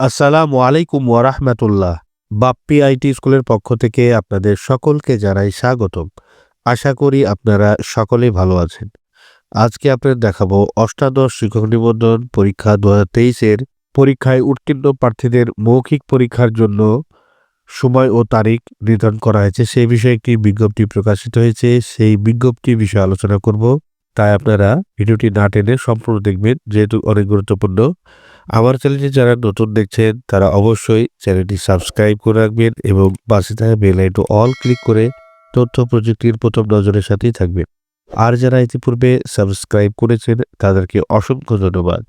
আসসালামু আলাইকুম ওয়ারাহমাতুল্লাহ। বাপ্পি আইটি স্কুলের পক্ষ থেকে আপনাদের সকলকে জানাই স্বাগতম। আশা করি আপনারা সকলেই ভালো আছেন। আজকে আপনাদের দেখাবো অষ্টাদশ শিক্ষক নিবন্ধন পরীক্ষা দু হাজার পরীক্ষায় উত্তীর্ণ প্রার্থীদের মৌখিক পরীক্ষার জন্য সময় ও তারিখ নির্ধারণ করা হয়েছে। সেই বিষয়ে একটি বিজ্ঞপ্তি প্রকাশিত হয়েছে। সেই বিজ্ঞপ্তি বিষয়ে আলোচনা করব। তাই আপনারা ভিডিওটি না টেনে সম্পূর্ণ দেখবেন, যেহেতু অনেক গুরুত্বপূর্ণ। আমার চ্যানেলটি যারা নতুন দেখছেন, তারা অবশ্যই চ্যানেলটি সাবস্ক্রাইব করে রাখবেন এবং পাশে থাকা বেল অল ক্লিক করে তথ্য প্রযুক্তির প্রথম নজরের সাথেই থাকবেন। আর যারা ইতিপূর্বে সাবস্ক্রাইব করেছেন, তাদেরকে অসংখ্য ধন্যবাদ।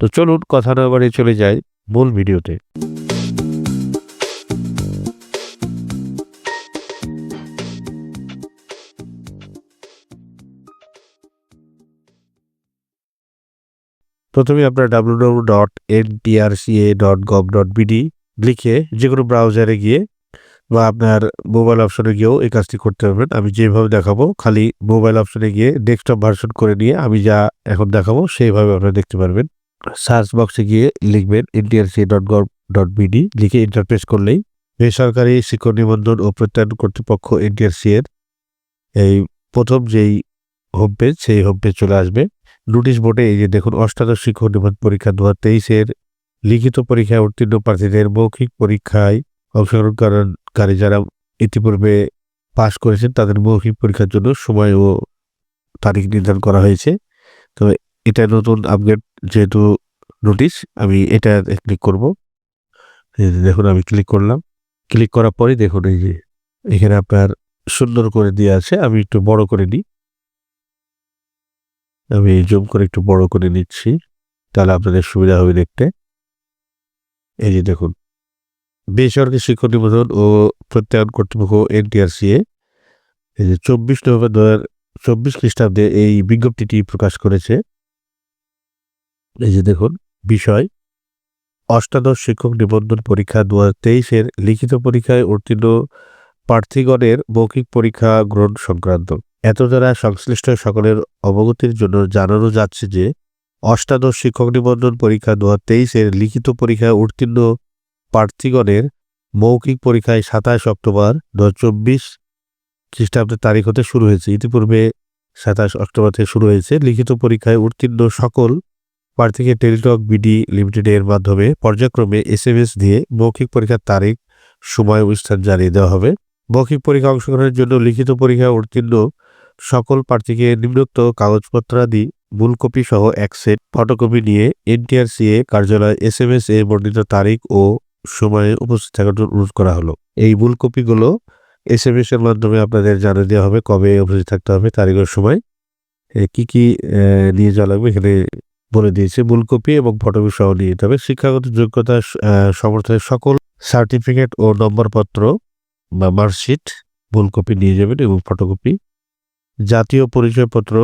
তো চলুন কথা না বাড়িয়ে চলে যাই মূল ভিডিওতে। প্রথমে আপনার W W dot N TRCA dot gov dot BD লিখে যে কোনো ব্রাউজারে গিয়ে বা আপনার মোবাইল অপশনে গিয়েও এই কাজটি করতে পারবেন। আমি যেভাবে দেখাবো, খালি মোবাইল অপশনে গিয়ে ডেস্কটপ ভার্সন করে নিয়ে আমি যা এখন দেখাবো, সেইভাবে আপনারা দেখতে পারবেন। সার্চ বক্সে গিয়ে লিখবেন NTRC dot gov dot BD লিখে ইন্টারপ্রেস করলেই বেসরকারি শিক্ষক নিবন্ধন ও প্রত্যয়ন কর্তৃপক্ষ এনটিআরসি এর এই প্রথম যেই হোম পেজ সেই হোম পেজ চলে আসবে। নোটিশ বোর্ডে এই যে দেখুন, অষ্টাদশ শিক্ষক নিবন্ধন পরীক্ষা দু হাজার তেইশের লিখিত পরীক্ষায় উত্তীর্ণ প্রার্থীদের মৌখিক পরীক্ষায় অংশগ্রহণকারী যারা ইতিপূর্বে পাশ করেছেন, তাদের মৌখিক পরীক্ষার জন্য সময় ও তারিখ নির্ধারণ করা হয়েছে। তবে এটা নতুন আপডেট যেহেতু নোটিশ আমি এটা ক্লিক করব। দেখুন, আমি ক্লিক করলাম। ক্লিক করার পরেই দেখুন, এই যে এখানে আপনার সুন্দর করে দিয়ে আছে, আমি একটু বড় করে নিই। আমি জুম করে একটু বড় করে নিচ্ছি, তাহলে আপনাদের সুবিধা হবে দেখতে। এই যে দেখুন, বেসরকারি শিক্ষক নিবন্ধন ও প্রত্যয়ন কর্তৃপক্ষ এনটিআরসিএ, এই যে চব্বিশ নভেম্বর দু হাজার চব্বিশ খ্রিস্টাব্দে এই বিজ্ঞপ্তিটি প্রকাশ করেছে। এই যে দেখুন, বিষয়, অষ্টাদশ শিক্ষক নিবন্ধন পরীক্ষা দু হাজার তেইশের লিখিত পরীক্ষায় উত্তীর্ণ প্রার্থীগণের মৌখিক পরীক্ষা গ্রহণ সংক্রান্ত। এত দ্বারা সংশ্লিষ্ট সকলের অবগতির জন্য জানানো যাচ্ছে যে, অষ্টাদশ শিক্ষক নিবন্ধন পরীক্ষা দু হাজার লিখিত পরীক্ষায় উত্তীর্ণ প্রার্থীগণের মৌখিক পরীক্ষায় সাতাশ অক্টোবর দু চব্বিশ খ্রিস্টাব্দের তারিখ হতে শুরু হয়েছে। ইতিপূর্বে সাতাশ অক্টোবর থেকে শুরু হয়েছে। লিখিত পরীক্ষায় উত্তীর্ণ সকল প্রার্থীকে টেলিটক বিডি লিমিটেডের মাধ্যমে পর্যায়ক্রমে এস এম এস দিয়ে মৌখিক পরীক্ষার তারিখ, সময় ও স্থান জানিয়ে দেওয়া হবে। মৌখিক পরীক্ষা অংশগ্রহণের জন্য লিখিত পরীক্ষায় উত্তীর্ণ সকল প্রার্থীকে নিম্নোক্ত কাগজপত্রাদি মূল কপি সহ এক সেট ফটোকপি নিয়ে এনটিআরসিএ কার্যালয় এস এম এস এ বর্ণিত তারিখ ও সময়ে উপস্থিত থাকার জন্য অনুরোধ করা হলো। এই মূল কপিগুলো এস এম এস এর মাধ্যমে আপনাদের জানিয়ে দেওয়া হবে কবে উপস্থিত থাকতে হবে তারিখের সময়। কি কি নিয়ে যাওয়া লাগবে এখানে বলে দিয়েছে। মূল কপি এবং ফটোকপি সহ নিয়ে যেতে হবে। শিক্ষাগত যোগ্যতা সমর্থনের সকল সার্টিফিকেট ও নম্বরপত্র বা মার্কশিট মূল কপি নিয়ে যাবেন এবং ফটোকপি জাতীয় পরিচয়পত্র,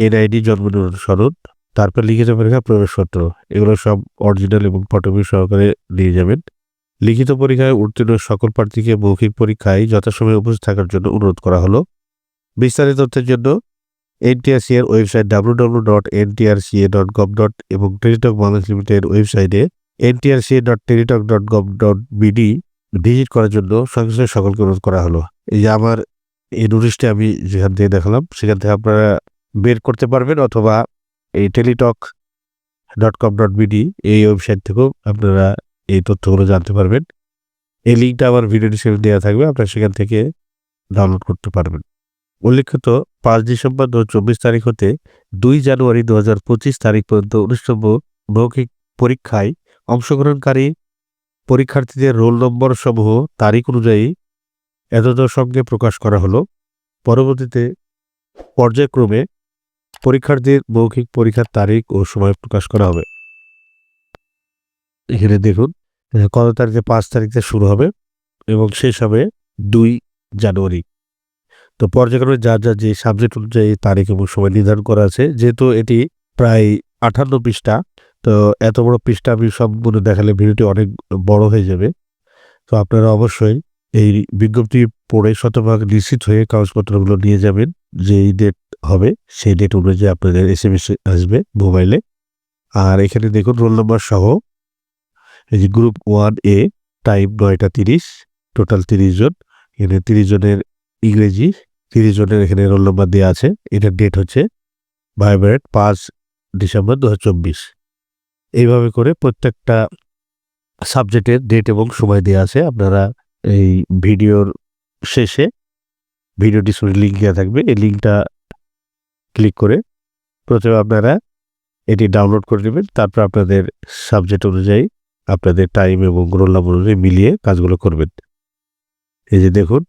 এনআইডি, জন্ম সনদ, তারপর লিখিত পরীক্ষা, প্রবেশপত্র। এগুলো সব অরিজিনাল এবং ফটোকপি সহকারে নিয়ে যাবেন। লিখিত পরীক্ষায় উত্তীর্ণ সকল প্রার্থীকে মৌখিক পরীক্ষায় যথাসময়ে উপস্থিত থাকার জন্য অনুরোধ করা হলো। বিস্তারিত তথ্যের জন্য এনটিআরসি এর website W W dot A dot gov dot এবং টেলিটক বাংলাদেশ লিমিটেড ওয়েবসাইটে NTRCA dot Teletalk dot gov dot BD visit করার জন্য সংশ্লিষ্ট সকলকে অনুরোধ করা হলো। এই যে আমার এই নোটিশটি আমি যেখান থেকে দেখালাম, সেখান থেকে আপনারা বের করতে পারবেন অথবা এই Teletalk dot com dot BD এই ওয়েবসাইট থেকেও আপনারা এই তথ্যগুলো জানতে পারবেন। এই লিঙ্কটা আমার ভিডিও ডিসক্রিপশন দেওয়া থাকবে, আপনারা সেখান থেকে ডাউনলোড করতে পারবেন। উল্লেখিত পাঁচ ডিসেম্বর দু চব্বিশ তারিখ হতে দুই জানুয়ারি দু হাজার পঁচিশ তারিখ পর্যন্ত অনুষ্ঠব মৌখিক পরীক্ষায় অংশগ্রহণকারী পরীক্ষার্থীদের রোল নম্বর সমূহ তারিখ অনুযায়ী এতদর সঙ্গে প্রকাশ করা হলো, পরবর্তীতে পর্যায়ক্রমে পরীক্ষার্থীর মৌখিক পরীক্ষার তারিখ ও সময় প্রকাশ করা হবে। এখানে দেখুন, কত তারিখে পাঁচ তারিখে শুরু হবে এবং শেষ হবে দুই জানুয়ারি। তো পর্যায়ক্রমে যা যা যে সাবজেক্ট অনুযায়ী তারিখ এবং সময় নির্ধারণ করা আছে, যেহেতু এটি প্রায় আঠান্ন পৃষ্ঠা, তো এত বড় পৃষ্ঠা আমি সম্পূর্ণ দেখালে ভিডিওটি অনেক বড় হয়ে যাবে। তো আপনারা অবশ্যই এই বিজ্ঞপ্তি পড়ে শতভাগ নিশ্চিত হয়ে কাগজপত্রগুলো নিয়ে যাবেন, যেই ডেট হবে, সেই ডেট অনুযায়ী আপনাদের এস এম এস আসবে মোবাইলে আর এখানে দেখুন রোল নম্বর সহ, এই যে গ্রুপ ওয়ান এ টাইম নয়টা তিরিশ টোটাল তিরিশ জন। এখানে তিরিশ জনের ইংরেজি, তিরিশ জনের এখানে রোল নাম্বার দেওয়া আছে, এটার ডেট হচ্ছে ভাইব্রেট পাঁচ ডিসেম্বর দু এইভাবে করে প্রত্যেকটা সাবজেক্টের ডেট এবং সময় দেওয়া আছে, আপনারা এই ভিডিওর শেষে ভিডিও ডিসক্রিপশনে লিঙ্ক দেওয়া থাকবে। এই লিঙ্কটা ক্লিক করে প্রথমে আপনারা এটি ডাউনলোড করে নেবেন। তারপর আপনাদের সাবজেক্ট অনুযায়ী আপনাদের টাইম এবং রোল নাম্বার অনুযায়ী মিলিয়ে কাজগুলো করবেন। এই যে দেখুন,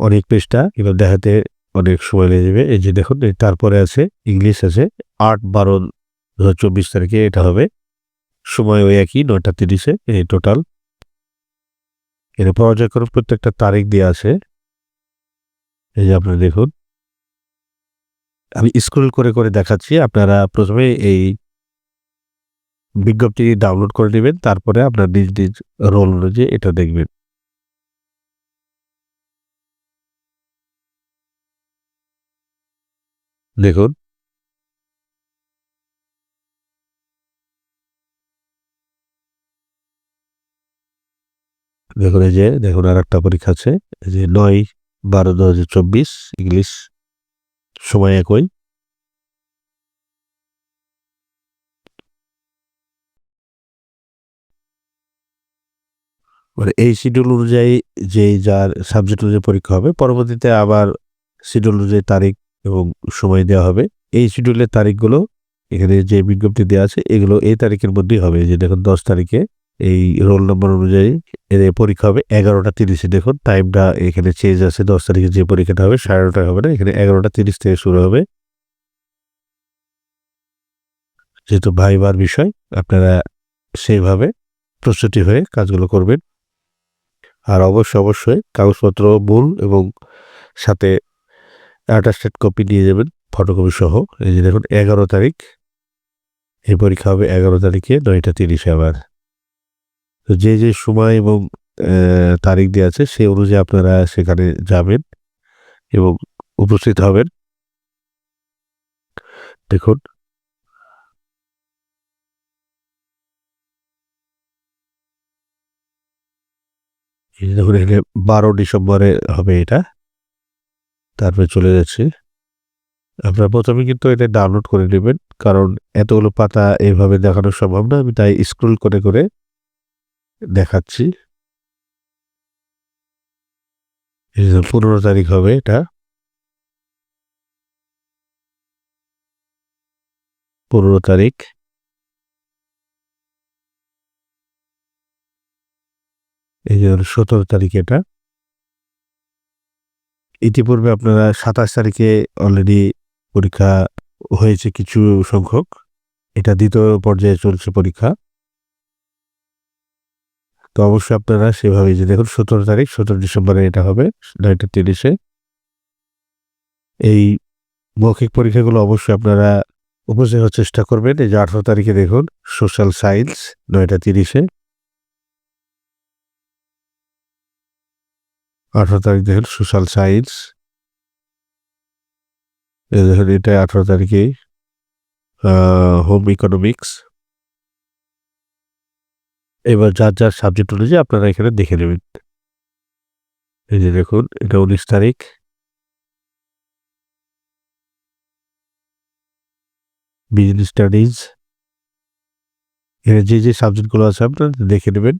অনেক পেজটা এবার দেখাতে অনেক সময় লেগে যাবে। এই যে দেখুন তারপরে আছে ইংলিশ আছে, আট বারো দু চব্বিশ তারিখে এটা হবে। সময় ওই একই, নয়টা তিরিশে এই টোটাল এর পর্যায়ক্রম প্রত্যেকটা তারিখ দিয়ে আছে এই যে আপনারা দেখুন। আমি স্ক্রল করে করে দেখাচ্ছি, আপনারা প্রথমে এই বিজ্ঞপ্তি ডাউনলোড করে নেবেন, তারপরে আপনার নিজ নিজ রোল অনুযায়ী এটা দেখবেন। দেখুন। দেখুন এই যে, দেখুন আর একটা পরীক্ষা আছে। এই যে নয় বারো দু হাজার চব্বিশ, ইংলিশ সময় একই। মানে এই শিডিউল অনুযায়ী যে যার সাবজেক্ট অনুযায়ী পরীক্ষা হবে, পরবর্তীতে আবার শিডিউল অনুযায়ী তারিখ এবং সময় দেওয়া হবে। এই শিডিউলের তারিখগুলো এখানে যে বিজ্ঞপ্তি দেওয়া আছে, এগুলো এই তারিখের মধ্যেই হবে। যে দেখুন দশ তারিখে এই রোল নম্বর অনুযায়ী এর পরীক্ষা হবে এগারোটা তিরিশে। দেখুন টাইমটা এখানে চেঞ্জ আছে, দশ তারিখে যে পরীক্ষাটা হবে সাড়ে নটায় হবে না, এখানে এগারোটা তিরিশ থেকে শুরু হবে। যেহেতু ভাইবার বিষয়, আপনারা সেইভাবে প্রস্তুতি হয়ে কাজগুলো করবেন। আর অবশ্য অবশ্যই কাগজপত্র মূল এবং সাথে অ্যাটাস্টেড কপি নিয়ে যাবেন ফটোকপি সহ। এই যে দেখুন, এগারো তারিখ, এই পরীক্ষা হবে এগারো তারিখে, নয়টা তিরিশে আবার। তো যে যে সময় এবং তারিখ দেওয়া আছে সেই অনুযায়ী আপনারা সেখানে যাবেন এবং উপস্থিত হবেন। দেখুন। দেখুন, এখানে বারো ডিসেম্বরে হবে এটা। তারপরে চলে যাচ্ছে। আপনারা প্রথমে কিন্তু এটা ডাউনলোড করে নেবেন, কারণ এতগুলো পাতা এভাবে দেখানো সম্ভব না। আমি তাই স্ক্রল করে করে দেখাচ্ছি। পনেরো তারিখ হবে এটা। পনেরো তারিখ। এই যে সতেরো তারিখ এটা। ইতিপূর্বে আপনারা সাতাশ তারিখে অলরেডি পরীক্ষা হয়েছে কিছু সংখ্যক। এটা দ্বিতীয় পর্যায়ে চলছে পরীক্ষা। তো অবশ্যই আপনারা সেভাবে যে দেখুন সতেরো তারিখ, সতেরো ডিসেম্বরে এটা হবে, নয়টা তিরিশে। এই মৌখিক পরীক্ষাগুলো অবশ্যই আপনারা হওয়ার চেষ্টা করবেন। এই যে আঠারো তারিখে দেখুন, সোশ্যাল সায়েন্স, নয়টা তিরিশে। আঠারো তারিখ দেখুন, সোশ্যাল সায়েন্স। এটা আঠারো তারিখে হোম ইকোনমিক্স। এবার যার যার সাবজেক্ট অনুযায়ী আপনারা এখানে দেখে নেবেন। এই যে দেখুন, এটা উনিশ তারিখ। বিজনেস স্টাডিজ এখানে যে যে সাবজেক্টগুলো আছে আপনারা দেখে নেবেন।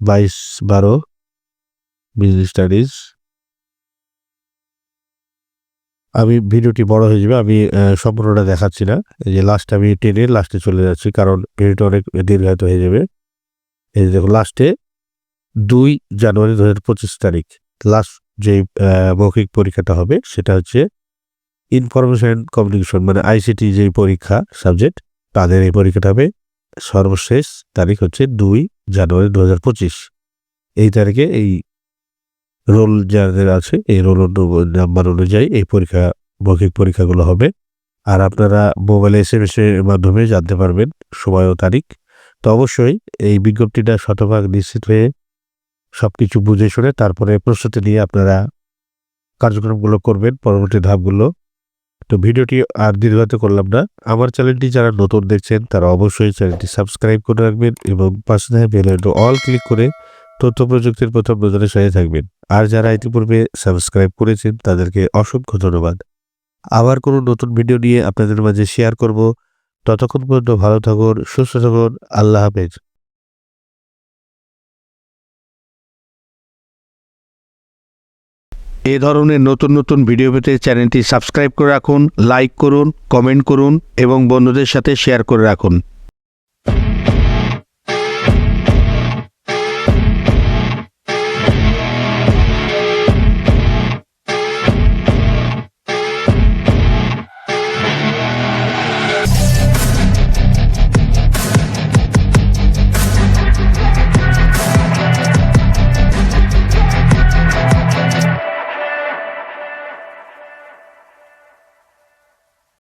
বাইশ, বারো। বিজনেস স্টাডিজ আমি ভিডিওটি বড় হয়ে যাবে, আমি সম্পূর্ণটা দেখাচ্ছি না। যে লাস্ট আমি টেনে লাস্টে চলে যাচ্ছি, কারণ ভিডিওটা অনেক দীর্ঘায়িত হয়ে যাবে। এই দেখো লাস্টে দুই জানুয়ারি দু হাজার পঁচিশ তারিখ লাস্ট যে মৌখিক পরীক্ষাটা হবে সেটা হচ্ছে ইনফরমেশন কমিউনিকেশন মানে আইসিটি যে পরীক্ষা সাবজেক্ট তাদের এই পরীক্ষাটা হবে সর্বশেষ তারিখ হচ্ছে দুই জানুয়ারি দু হাজার পঁচিশ। এই তারিখে এই রোল যাদের আছে, এই রোল নাম্বার অনুযায়ী এই পরীক্ষা, মৌখিক পরীক্ষাগুলো হবে। আর আপনারা মোবাইলে এস এম এস এর মাধ্যমে জানতে পারবেন সময় ও তারিখ। তো অবশ্যই এই বিজ্ঞপ্তিটা শতভাগ নিশ্চিত হয়ে সব কিছু বুঝে শুনে তারপরে প্রস্তুতি নিয়ে আপনারা কার্যক্রমগুলো করবেন, পরবর্তী ধাপগুলো। তো ভিডিওটি আর দীর্ঘায়িত করলাম না। আমার চ্যানেলটি যারা নতুন দেখছেন, তারা অবশ্যই চ্যানেলটি সাবস্ক্রাইব করে রাখবেন এবং পাশে থাকা বেল আইকন অল ক্লিক করে তথ্য প্রযুক্তির প্রথম নজরের সাথে থাকবেন। আর যারা ইতিপূর্বে সাবস্ক্রাইব করেছেন, তাদেরকে অসংখ্য ধন্যবাদ। আবার কোনো নতুন ভিডিও নিয়ে আপনাদের মাঝে শেয়ার করব। ততক্ষণ পর্যন্ত ভালো থাকুন, সুস্থ থাকুন, আল্লাহ হাফেজ। এ ধরনের নতুন নতুন ভিডিও পেতে চ্যানেলটি সাবস্ক্রাইব করে রাখুন, লাইক করুন, কমেন্ট করুন এবং বন্ধুদের সাথে শেয়ার করে রাখুন।